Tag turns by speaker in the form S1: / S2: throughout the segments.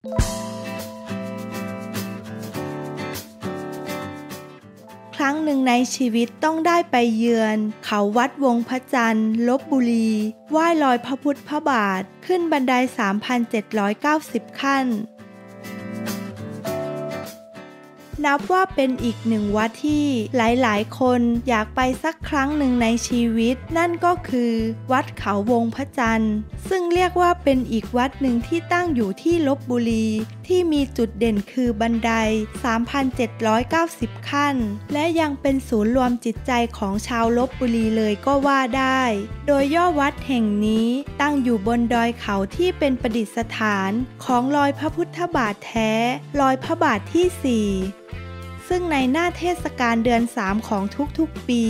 S1: ครั้งหนึ่งในชีวิตต้องได้ไปเยือน เขาวัดวงพระจันทร์ลบบุรีไหว้ลอยพระพุทธพระบาท ขึ้นบันได 3,790 ขั้น นับว่าเป็นอีกหนึ่งวัดที่หลายๆ คนอยากไปสักครั้งหนึ่งในชีวิต นั่นก็คือวัดเขาวงพระจันทร์ ซึ่งเรียกว่าเป็นอีกวัดหนึ่งที่ตั้งอยู่ที่ลบบุรี ที่มีจุดเด่นคือบันได 3,790 ขั้น และยังเป็นศูนย์รวมจิตใจของชาวลบบุรีเลยก็ว่าได้ โดยย่อวัดแห่งนี้ตั้งอยู่บนดอยเขาที่เป็นประดิษฐาน ของรอยพระพุทธบาทแท้ รอยพระบาทที่ 4 ซึ่งในหน้าเทศกาลเดือน 3 ของทุกๆปี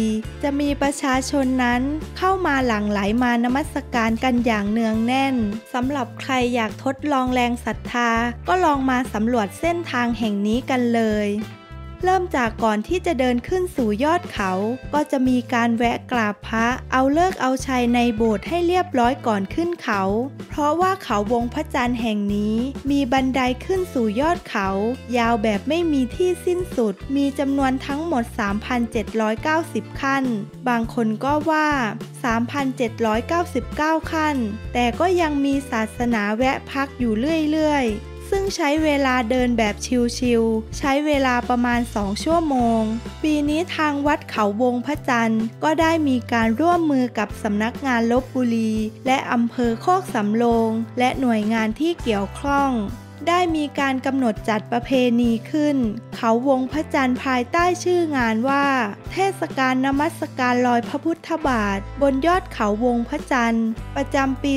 S1: จะมีประชาชนนั้นเข้ามาหลั่งไหลมานมัสการกันอย่างเนืองแน่นสำหรับใครอยากทดลองแรงศรัทธา ก็ลองมาสำรวจเส้นทางแห่งนี้กันเลย เริ่มจากก่อนที่จะเดินขึ้นสู่ยอดเขา ก็จะมีการแวะกราบพระ เอาเลิกเอาชัยในโบสถ์ให้เรียบร้อยก่อนขึ้นเขา เพราะว่าเขาวงพระจันทร์แห่งนี้ มีบันไดขึ้นสู่ยอดเขา ยาวแบบไม่มีที่สิ้นสุด มีจำนวนทั้งหมด 3,790 ขั้น บางคนก็ว่า 3,799 ขั้น แต่ก็ยังมีศาสนาแวะพักอยู่เรื่อยๆ ซึ่งใช้เวลาเดินแบบชิลๆ ใช้เวลาประมาณ 2 ชั่วโมง ปีนี้ทางวัดเขาวงพระจันทร์ ก็ได้มีการร่วมมือกับสำนักงานลบบุรี และอำเภอโคกสำโรง และหน่วยงานที่เกี่ยวข้อง ได้มีการกำหนดจัดประเพณีขึ้น เขาวงพระจันทร์ภายใต้ชื่องานว่า เทศกาลนมัสการลอยพระพุทธบาท บนยอดเขาวงพระจันทร์ ประจำปี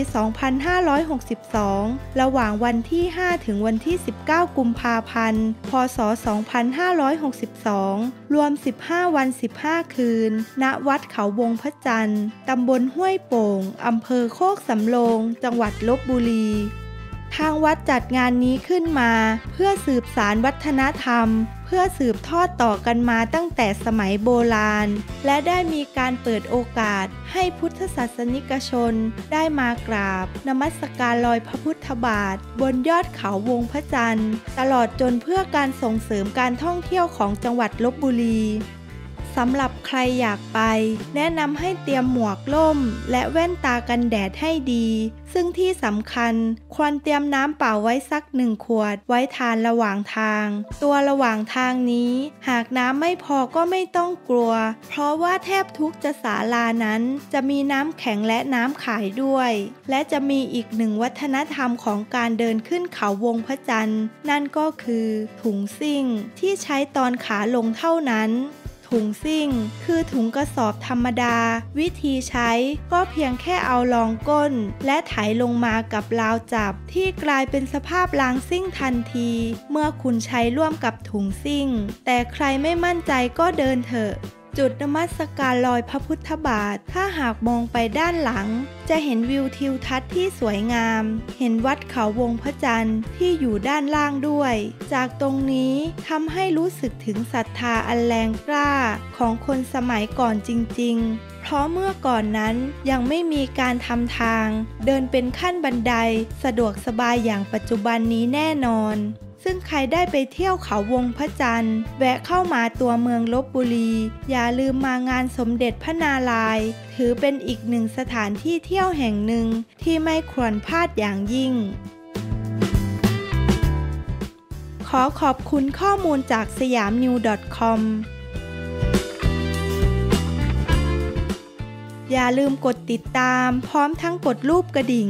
S1: 2562 ระหว่างวันที่ 5 ถึงวันที่ 19 กุมภาพันธ์ พศ 2562 รวม 15 วัน 15 คืน ณ วัดเขาวงพระจันทร์ ตำบลห้วยโป่ง อำเภอโคกสำโรง จังหวัดลบบุรี ทางวัดจัดงานนี้ขึ้นมา เพื่อสืบสารวัฒนธรรม เพื่อสืบทอดต่อกันมาตั้งแต่สมัยโบราณ และได้มีการเปิดโอกาสให้พุทธศาสนิกชน ได้มากราบ นมัสการลอยพระพุทธบาท บนยอดเขาวงพระจันทร์ ตลอดจนเพื่อการส่งเสริมการท่องเที่ยวของจังหวัดลบบุรี สำหรับใครอยากไป แนะนำให้เตรียมหมวกล่ม และแว่นตากันแดดให้ดี ซึ่งที่สำคัญ ควรเตรียมน้ำเปล่าไว้สักหนึ่งขวด ไว้ทานระหว่างทาง ตัวระหว่างทางนี้ หากน้ำไม่พอก็ไม่ต้องกลัว เพราะว่าแทบทุกจะสาลานั้น จะมีน้ำแข็งและน้ำขายด้วย และจะมีอีกหนึ่งวัฒนธรรมของการเดินขึ้นเขาวงพระจันทร์ นั่นก็คือถุงซิ่งที่ใช้ตอนขาลงเท่านั้น ถุงซิ่ง คือถุงกระสอบธรรมดา วิธีใช้ก็เพียงแค่เอารองก้น และไถลงมากับราวจับ ที่กลายเป็นสภาพลางซิ่งทันที เมื่อคุณใช้ร่วมกับถุงซิ่ง แต่ใครไม่มั่นใจก็เดินเถอะ จุดนมัสการลอยพระพุทธบาท ถ้าหากมองไปด้านหลัง จะเห็นวิวทิวทัศน์ที่สวยงาม เห็นวัดเขาวงพระจันทร์ที่อยู่ด้านล่างด้วย จากตรงนี้ทำให้รู้สึกถึงศรัทธาอันแรงกล้าของคนสมัยก่อนจริง ๆเพราะเมื่อก่อนนั้นยังไม่มีการทำทาง เดินเป็นขั้นบันไดสะดวกสบายอย่างปัจจุบันนี้แน่นอน ซึ่งใครได้ไปเที่ยวเขาวงพระจันทร์ แวะเข้ามาตัวเมืองลบบุรี อย่าลืมมางานสมเด็จพระนารายณ์ถือเป็นอีกหนึ่งสถานที่เที่ยวแห่งหนึ่งที่ไม่ควรพลาดอย่างยิ่ง ขอขอบคุณข้อมูลจากสยามนิว .com อย่าลืมกดติดตามพร้อมทั้งกดรูปกระดิ่ง